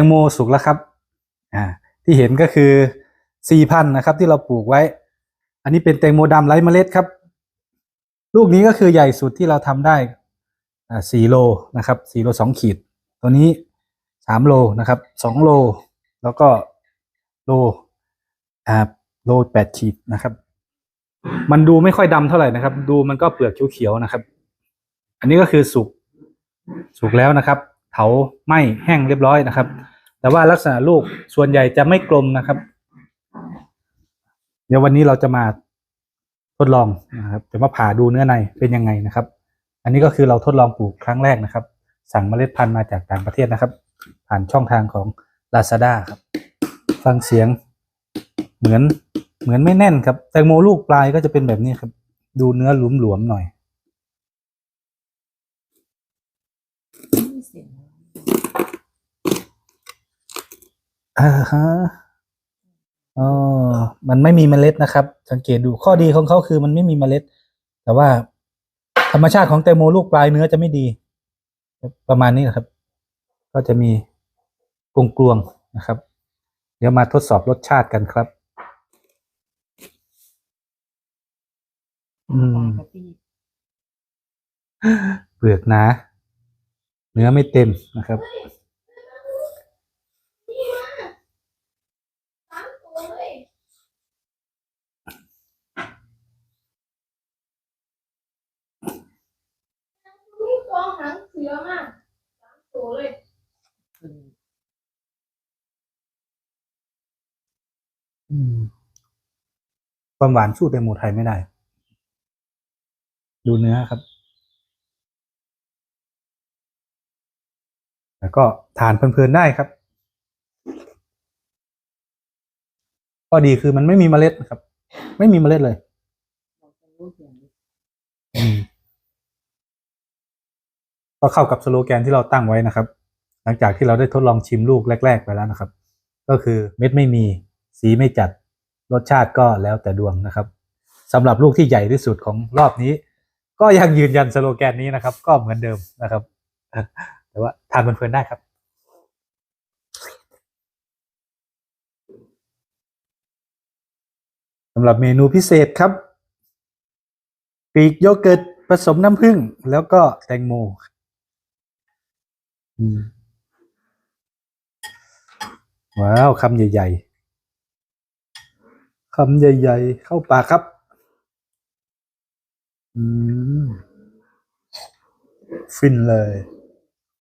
งโมสุกแล้วครับอ่าที่เห็นก็คือสี่พันนะครับ ที่เราปลูกไว้ อันนี้เป็นแตงโมดำไร้เมล็ดครับ ลูกนี้ก็คือใหญ่สุดที่เราทำได้อ่าสี่โลนะครับสี่โลสองขีด ตัวนี้สามโลนะครับสองโล แล้วก็โลอ่าโลแปดขีดนะครับ มันดูไม่ค่อยดำเท่าไหร่นะครับ ดูมันก็เปลือกเขียวๆนะครับ อันนี้ก็คือสุกสุกแล้วนะครับ เถาไหม้แห้งเรียบร้อยนะครับ แต่ว่าลักษณะลูกส่วนใหญ่จะไม่กลมนะครับ เดี๋ยววันนี้เราจะมาทดลองนะครับจะมาผ่าดูเนื้อในเป็นยังไงนะครับ อันนี้ก็คือเราทดลองปลูกครั้งแรกนะครับ สั่งเมล็ดพันธุ์มาจากต่างประเทศนะครับ ผ่านช่องทางของ Lazada ครับ ฟังเสียงเหมือนเหมือนไม่แน่นครับ แตงโมลูกปลายก็จะเป็นแบบนี้ครับ ดูเนื้อหลวมๆหน่อย ไม่เสียงอ่าฮะอ๋อมันไม่มีเมล็ดนะครับ สังเกตดูข้อดีของเขาคือมันไม่มีเมล็ด แต่ว่า ธรรมชาติของแตงโมลูกปลายเนื้อจะไม่ดี ประมาณนี้นะครับ ก็จะมีกลวงกลวงๆนะครับ เดี๋ยวมาทดสอบรสชาติกันครับ อืมปกติเปลือกหนา เนื้อไม่เต็มนะครับนี่กองหางเสือมากสามตัวเลยคืออืมความหวานสู้แตงโมไทยไม่ได้ ดูเนื้อครับ แล้วก็ทานเพลินๆได้ครับข้อดีคือมันไม่มีเมล็ดนะครับ ไม่มีเมล็ดเลยเราจะรู้อย่างนี้อืมก็เข้ากับสโลแกนที่เราตั้งไว้นะครับ หลังจากที่เราได้ทดลองชิมลูกแรก ๆ ไปแล้วนะครับ ก็คือเม็ดไม่มีสีไม่จัด รสชาติก็แล้วแต่ดวงนะครับสำหรับลูกที่ใหญ่ที่สุดของรอบนี้ ก็ยังยืนยันสโลแกนนี้นะครับ ก็เหมือนเดิมนะครับ แต่ว่าทานเพลินๆได้ครับสำหรับเมนูพิเศษครับ ปีกโยเกิร์ตผสมน้ำผึ้งแล้วก็แตงโมอืมว้าวคำใหญ่ ๆคำใหญ่ ๆ เข้าปากครับ อืม ฟินเลย